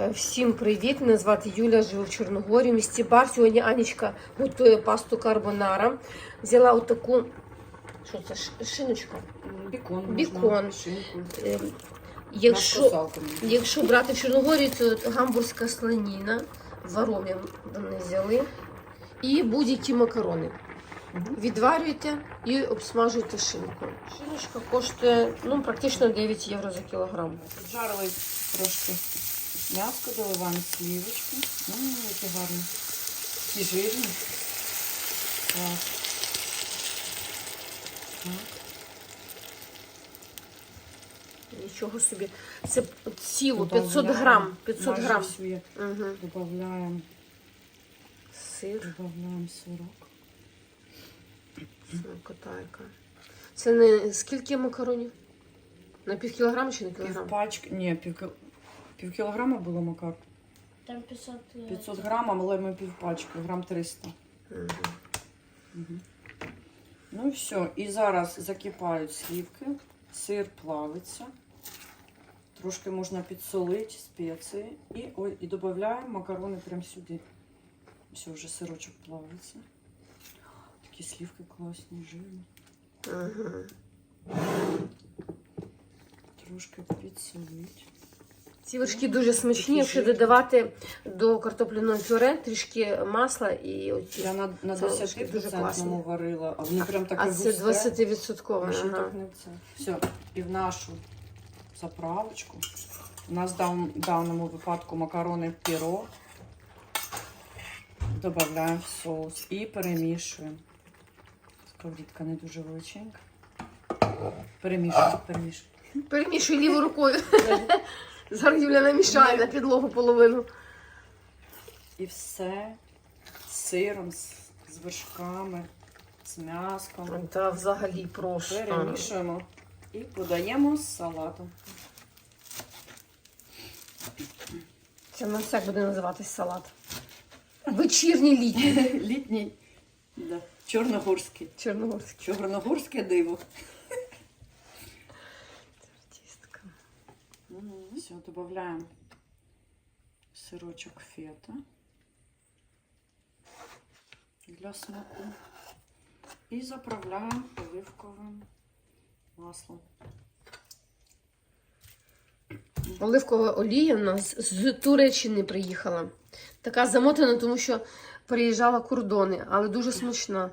Е, Всім привіт! Мене звати Юля, живу в Чорногорі, в місті Бар. Сьогодні Анічка готує пасту карбонара. Взяла отаку, що це, ш- шиночка. Бікон. можна, Бікон. Е, Якщо, якщо брати в Чорногорії, то гамбурзька слоніна, варом'я вони взяли. І будь-які макарони. Відварюєте і обсмажуєте шинку. Шиночка коштує ну, практично 9 євро за кілограм. Жарили трошки м'яско, доливаємо слівочки. Ммм, які гарні. Такі жирні. Так. Так. Нічого собі. Це ціло 500 Добавляємо грам. 500 майже грам. Угу. Додаємо, Сир, додаємо сирок. смакотайка. Це не скільки макаронів? На пів кілограма чи на кілограм? Півпачки, ні, пів, кіл- пів кілограма було макар. Там 500 є. 500 грам, але ми півпачки, грам 300. Мгм. Мгм. Ну і все. І зараз закипають слівки, сир плавиться. Трошки можна підсолити спеції. І, ой, і додаємо макарони прямо сюди. Все, вже сирочок плавиться. Такі слівки класні, жирні. Трошки підсолити. Ці вершки дуже смачні, якщо додавати до картопляного пюре трішки масла і оці. Я на, на Це дуже 10% класно. варила, а вони прям таке А це 20%. Ще Ага. так не це. Все, і в нашу заправочку. У нас в дан- даному випадку макарони піро. Додаємо в соус і перемішуємо. Сковорідка не дуже величенька. Перемішуємо, перемішуємо. Перемішуй лівою рукою. Зараз Юля намішає на підлогу половину. І все з сиром, з, з вершками, з м'яском. Та взагалі просто. Перемішуємо і подаємо з салатом. Це в нас як буде називатись салат. Вечірній літній. Літній. Да. Чорногорський. Чорногорський. Чорногорське диво. Все, додаємо сирочок фета для смаку. І заправляємо оливковим маслом. Оливкова олія в нас з Туреччини приїхала. Така замотана, тому що переїжджала кордони, але дуже смачна.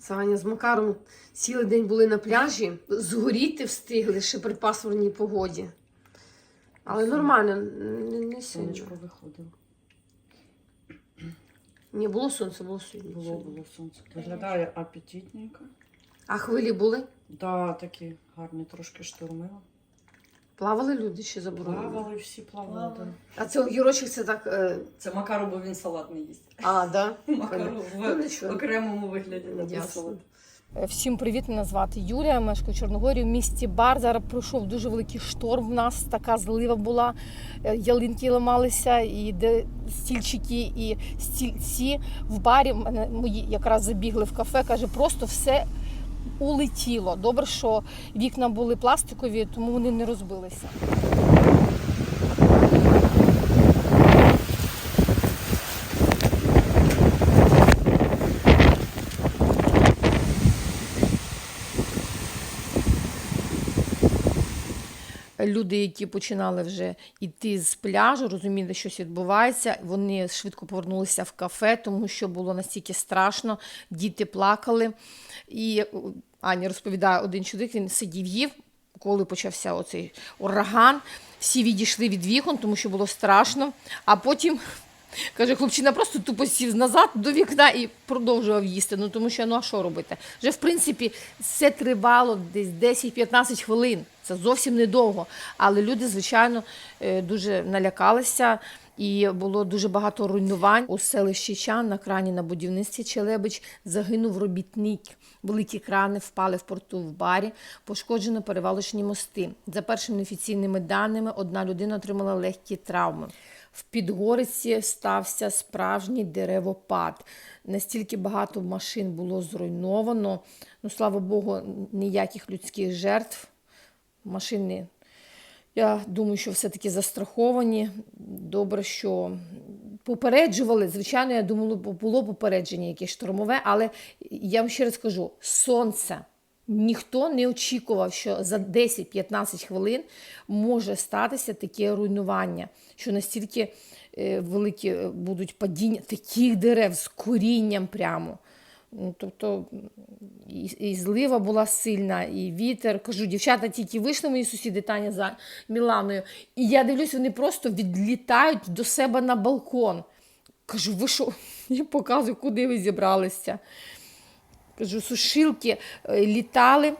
Саня з Макаром цілий день були на пляжі, згоріти встигли ще при пасмурній погоді. Але нормально, не, не сильно. Сонечко виходило. Не було сонця, було сьогодні. Було, було сонце. Виглядає апетитненько. А хвилі були? Да, такі гарні, трошки штурмило. Плавали люди чи заборонено? Плавали, всі плавали. А це огірочок це так. Е... Це Макару, бо він салат не їсть. А, да? Макару Ну, в нічого. окремому вигляді Ясно. Е, Всім привіт, мене звати Юлія, мешкаю в Чорногорії в місті Бар. Зараз пройшов дуже великий шторм. В нас така злива була, е, ялинки ламалися, і де стільчики, і стільці в барі. Мене мої якраз забігли в кафе. каже, просто все улетіло. Добре, що вікна були пластикові, тому вони не розбилися. Люди, які починали вже йти з пляжу, розуміли, що щось відбувається. Вони швидко повернулися в кафе, тому що було настільки страшно. Діти плакали. І Аня розповідає, один чоловік він сидів їв, коли почався оцей ураган. Всі відійшли від вікон, тому що було страшно. А потім Каже, хлопчина просто тупо сів назад до вікна і продовжував їсти. Ну тому що ну а що робити? Вже в принципі все тривало десь 10-15 хвилин. Це зовсім недовго. Але люди, звичайно, е, дуже налякалися. І було дуже багато руйнувань у селищі Чан на крані на будівництві Челебич загинув робітник. Великі крани впали в порту в барі, пошкоджено перевалочні мости. За першими офіційними даними, одна людина отримала легкі травми. В Підгориці стався справжній деревопад. Настільки багато машин було зруйновано. Ну, слава Богу, ніяких людських жертв. Машини Я думаю, що все-таки застраховані. Добре, що попереджували. Звичайно, я думала, було попередження якесь штормове, але я вам ще раз кажу: сонце. Ніхто не очікував, що за 10-15 хвилин може статися таке руйнування, що настільки е, великі е, будуть падіння таких дерев з корінням прямо. Ну, тобто і, і злива була сильна, і вітер. Кажу, дівчата тільки вийшли мої сусіди Таня за Міланою. І я дивлюсь, вони просто відлітають до себе на балкон. Кажу, ви що? Я показую, куди ви зібралися. Кажу, сушилки е, літали.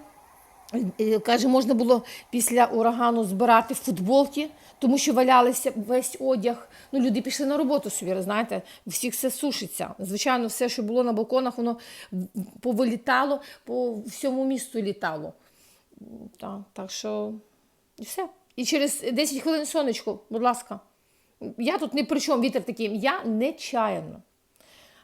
Е, Каже, можна було після урагану збирати футболки, тому що валялися весь одяг. Ну, люди пішли на роботу собі, знаєте, всіх все сушиться. Звичайно, все, що було на балконах, воно повилітало, по всьому місту літало. Так, так що і все. І через 10 хвилин сонечко, будь ласка. Я тут не при чому вітер такий, я нечаянно.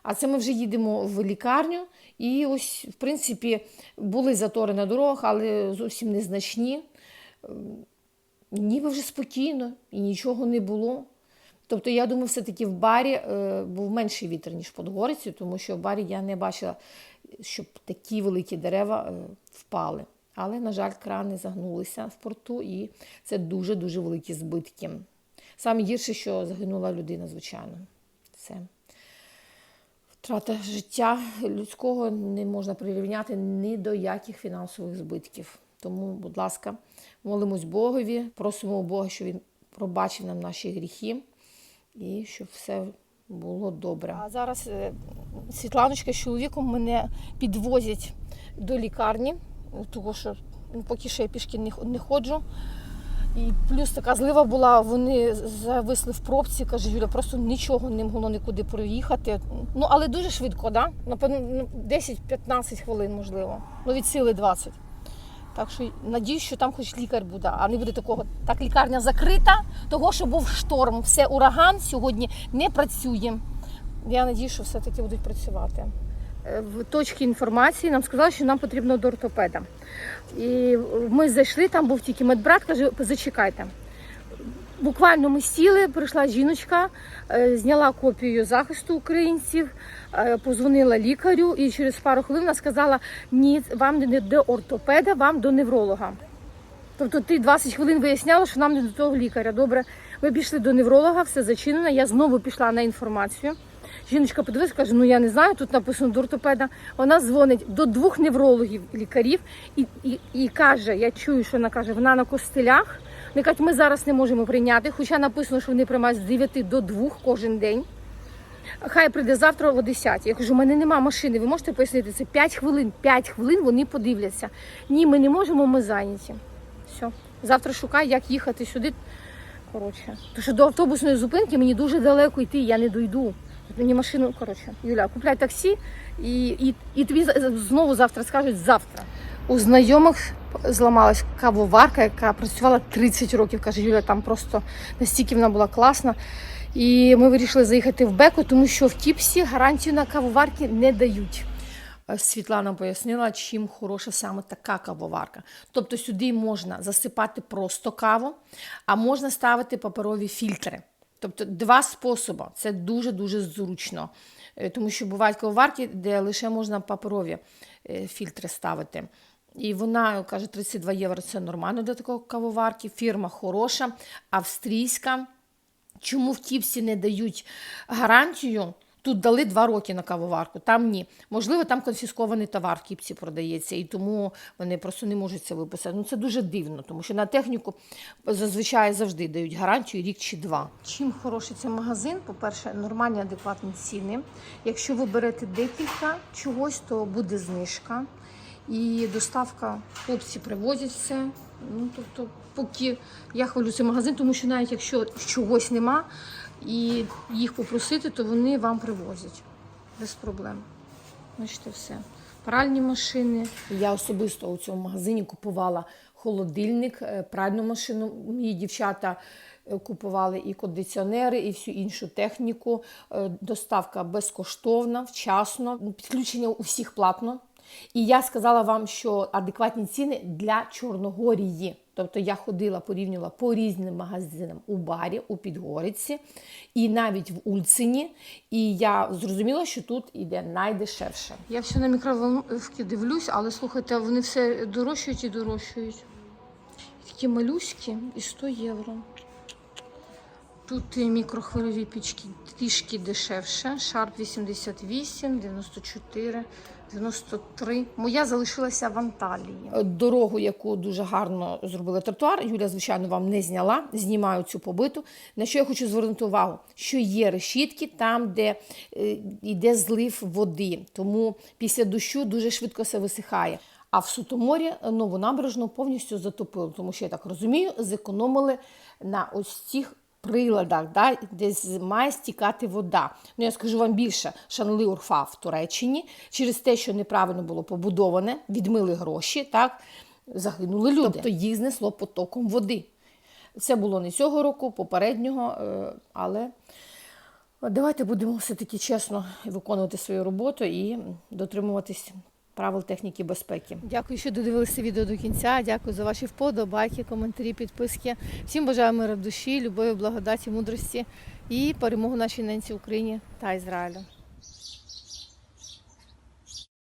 А це ми вже їдемо в лікарню, і ось, в принципі, були затори на дорогах, але зовсім незначні. Ем, Ніби вже спокійно і нічого не було. Тобто, я думаю, все-таки в барі е, був менший вітер, ніж в Подгориці, тому що в барі я не бачила, щоб такі великі дерева е, впали. Але, на жаль, крани загнулися в порту, і це дуже-дуже великі збитки. Саме гірше, що загинула людина, звичайно. Це. Втрата життя людського не можна прирівняти ні до яких фінансових збитків. Тому, будь ласка, молимось Богові, просимо Бога, щоб він пробачив нам наші гріхи і щоб все було добре. А зараз е, Світланочка з чоловіком мене підвозять до лікарні, тому що поки що я пішки не ходжу. І плюс така злива була, вони зависли в пробці, каже Юля, просто нічого не могло нікуди проїхати. Ну, але дуже швидко, да? напевно, ну, 10-15 хвилин, можливо. Ну, від сили 20. Так що надіюсь, що там хоч лікар буде, а не буде такого. Так, лікарня закрита, того, що був шторм, все ураган сьогодні не працює. Я надіюсь, що все-таки будуть працювати. Е, В точці інформації нам сказали, що нам потрібно до ортопеда. І ми зайшли, там був тільки медбрат, каже, зачекайте. Буквально ми сіли, прийшла жіночка, е, зняла копію захисту українців, е, позвонила лікарю і через пару хвилин вона сказала: ні, вам не до ортопеда, вам до невролога. Тобто ти 20 хвилин виясняла, що нам не до того лікаря. Добре, ми пішли до невролога, все зачинено. Я знову пішла на інформацію. Жіночка подивилася, каже: ну я не знаю, тут написано до ортопеда. Вона дзвонить до двох неврологів, лікарів, і, і, і каже: я чую, що вона каже, вона на костелях. Вони кажуть, ми зараз не можемо прийняти, хоча написано, що вони приймають з 9 до 2 кожен день. Хай прийде завтра о 10. Я кажу, у мене нема машини. Ви можете пояснити це 5 хвилин. 5 хвилин вони подивляться. Ні, ми не можемо, ми зайняті. Все. Завтра шукай, як їхати сюди. Коротше. Тому що до автобусної зупинки мені дуже далеко йти, я не дойду. Мені машину, коротше, Юля, купляй таксі і, і, і тобі знову завтра скажуть завтра. У знайомих зламалась кавоварка, яка працювала 30 років. Каже, Юля, там просто настільки вона була класна. І ми вирішили заїхати в Беку, тому що в Тіпсі гарантію на кавоварки не дають. Е, Світлана пояснила, чим хороша саме така кавоварка. Тобто сюди можна засипати просто каву, а можна ставити паперові фільтри. Тобто два способи. Це дуже-дуже зручно. Е, Тому що бувають коварки, де лише можна паперові е, фільтри ставити. І вона каже, 32 євро це нормально для такого кавоварки. Фірма хороша, австрійська. Чому в Тіпсі не дають гарантію? Тут дали два роки на кавоварку, там ні. Можливо, там конфіскований товар в Кіпсі продається, і тому вони просто не можуть це виписати. Ну це дуже дивно, тому що на техніку зазвичай завжди дають гарантію рік чи два. Чим хороший цей магазин? По-перше, нормальні адекватні ціни. Якщо ви берете декілька чогось, то буде знижка. І доставка хлопці привозять все. Ну, тобто, поки я хвалю цей магазин, тому що навіть якщо чогось нема і їх попросити, то вони вам привозять без проблем. Бачите, все. Пральні машини. Я особисто у цьому магазині купувала холодильник, е, пральну машину. Мої дівчата е, купували і кондиціонери, і всю іншу техніку. Е, Доставка безкоштовна, вчасно. Підключення у всіх платно. І я сказала вам, що адекватні ціни для Чорногорії. Тобто я ходила, порівнювала по різним магазинам у барі, у Підгориці і навіть в Ульцині. І я зрозуміла, що тут іде найдешевше. Я все на мікроволновки дивлюсь, але слухайте, вони все дорожчають і дорожчають. Такі малюські і 100 євро. Тут мікрохвильові пічки трішки дешевше. Шарп 88, 94, 93. Моя залишилася в Анталії. Дорогу, яку дуже гарно зробили тротуар, Юля, звичайно, вам не зняла. Знімаю цю побиту. На що я хочу звернути увагу, що є решітки там, де е, йде злив води. Тому після дощу дуже швидко все висихає. А в Сутоморі нову набережну повністю затопило, тому що я так розумію, зекономили на ось цих приладах, да, де має стікати вода. Ну я скажу вам більше, Шанли Урфа в Туреччині через те, що неправильно було побудоване, відмили гроші, так загинули люди. Тобто їх знесло потоком води. Це було не цього року, попереднього, е, але давайте будемо все-таки чесно виконувати свою роботу і дотримуватись правил техніки безпеки. Дякую, що додивилися відео до кінця. Дякую за ваші вподобайки, коментарі, підписки. Всім бажаю миру душі, любові, благодаті, мудрості і перемогу нашій ненці Україні та Ізраїлю.